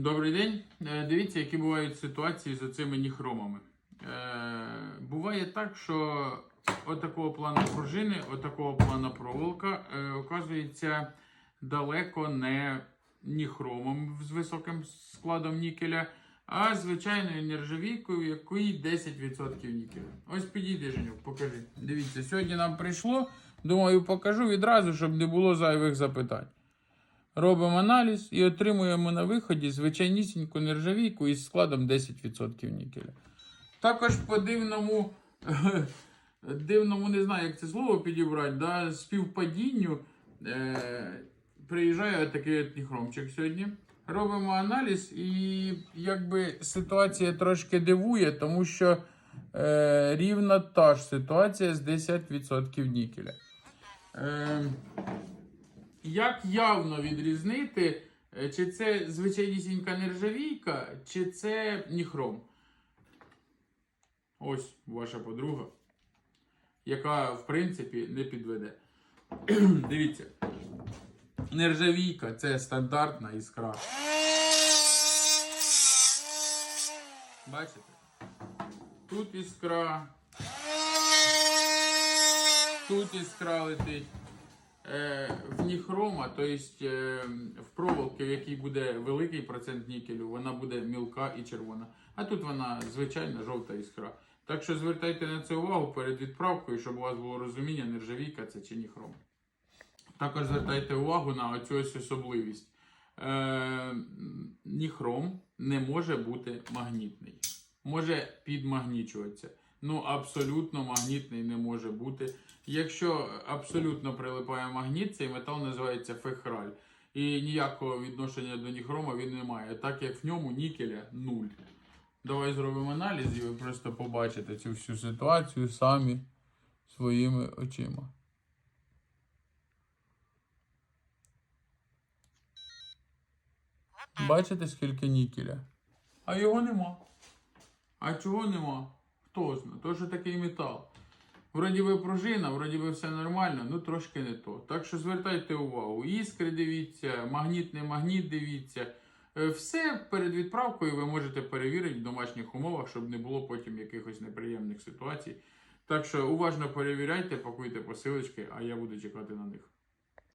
Добрий день. Е, Дивіться, які бувають ситуації з цими ніхромами. Е, Буває так, що отакого плану пружини, отакого плану проволока е, оказується далеко не ніхромом з високим складом нікеля, а звичайною нержавійкою, якій 10% нікеля. Ось підійди, Женюк, покажи. Дивіться, сьогодні нам прийшло. Думаю, покажу відразу, щоб не було зайвих запитань. Робимо аналіз і отримуємо на виході звичайнісіньку нержавійку із складом 10% нікеля. Також по дивному, дивному, не знаю, як це слово підібрати, да, співпадінню е, приїжджає такий от ніхромчик сьогодні. Робимо аналіз, і якби ситуація трошки дивує, тому що е, рівна та ж ситуація з 10% нікеля. Е, як явно відрізнити, е, чи це звичайнісінька нержавійка, чи це ніхром? Ось ваша подруга, яка, в принципі, не підведе. Дивіться. Нержавійка це стандартна іскра. Бачите? Тут іскра. Тут іскра летить. Е, в ніхрома, тобто е, в проволоки, в якій буде великий процент нікелю, вона буде мілка і червона. А тут вона звичайна жовта іскра. Так що звертайте на це увагу перед відправкою, щоб у вас було розуміння, нержавійка це чи ніхром. Також звертайте увагу на цю ось особливість. Е, ніхром не може бути магнітний. Може підмагнічуватися. Ну, абсолютно магнітний не може бути. Якщо абсолютно прилипає магніт, цей метал називається фехраль. І ніякого відношення до ніхрома він не має, так як в ньому нікеля нуль. Давай зробимо аналіз і ви просто побачите цю всю ситуацію самі своїми очима. Бачите, скільки нікеля? А його нема. А чого нема? Хто знає? То що такий метал. Вроді би пружина, вроді би все нормально, ну трошки не то. Так що звертайте увагу. Іскри дивіться, магніт, не магніт дивіться. Е, Все перед відправкою ви можете перевірити в домашніх умовах, щоб не було потім якихось неприємних ситуацій. Так що уважно перевіряйте, пакуйте посилочки, а я буду чекати на них.